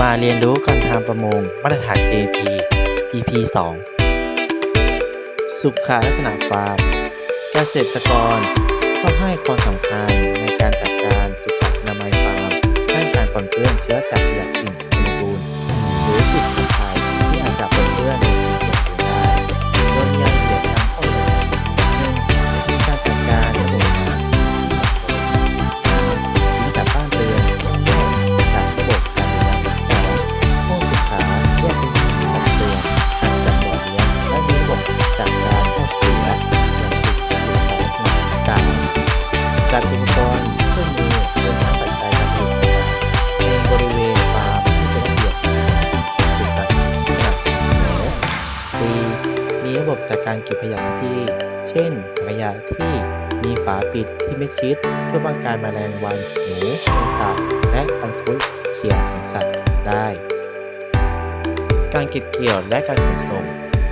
มาเรียนรู้การทำประมงมาตรฐาน JP EP 2 สุขลักษณะฟาร์มเกษตรกรต้องให้ความสำคัญในการจัดการสุขอนามัยฟาร์มด้านการปนเปื้อนเชื้อจากขยะ จัดอุปกรณ์เครื่องมือรวมทั้งปัจจัยการผลิตในบริเวณฟาร์มที่เป็นระเบียบสุขลักษณะเสมอสี่มีระบบจัดการเก็บขยะที่ เช่นขยะที่มีฝาปิดที่ไม่ชิดเพื่อป้องกันแมลงวันหนูแมงสาบและพันธุเขี่ยของสัตว์ได้ การเก็บเกี่ยวและการขนส่ง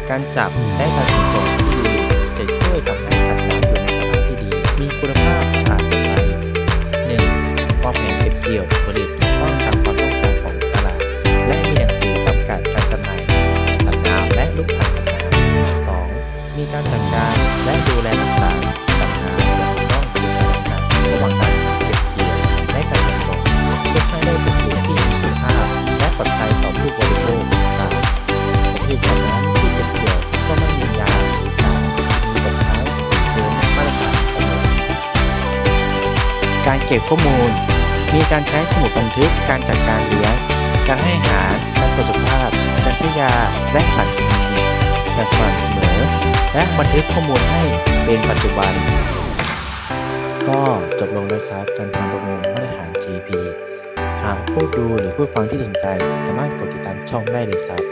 การจับและการขนส่งที่ดีจะช่วยทำให้ มีการจัดการและดูแลรักษาสัตว์น้ำอย่างถูกต้องสู่การจัดการระหว่างการเก็บเกี่ยวและการขนส่งเพื่อให้ได้ผลผลิตที่มีคุณภาพและปลอดภัยต่อผู้บริโภค 3. ผลผลิตสัตว์น้ำที่เก็บเกี่ยวก็ไม่มียาหรือสารมีผลท้ายเกินมาตรฐานกำหนดการเก็บข้อมูล มีการใช้สมุดบันทึกการจัดการเลี้ยงการให้อาหารการตรวจสุขภาพการให้ยาและสารเคมีอย่างสม่ำเสมอ และบันทึกข้อมูลให้เป็นปัจจุบัน ก็จบลงแล้วครับการทำประมงมาตรฐาน GP หากผู้ดูหรือผู้ฟังที่สนใจสามารถกดติดตามช่องได้เลยครับ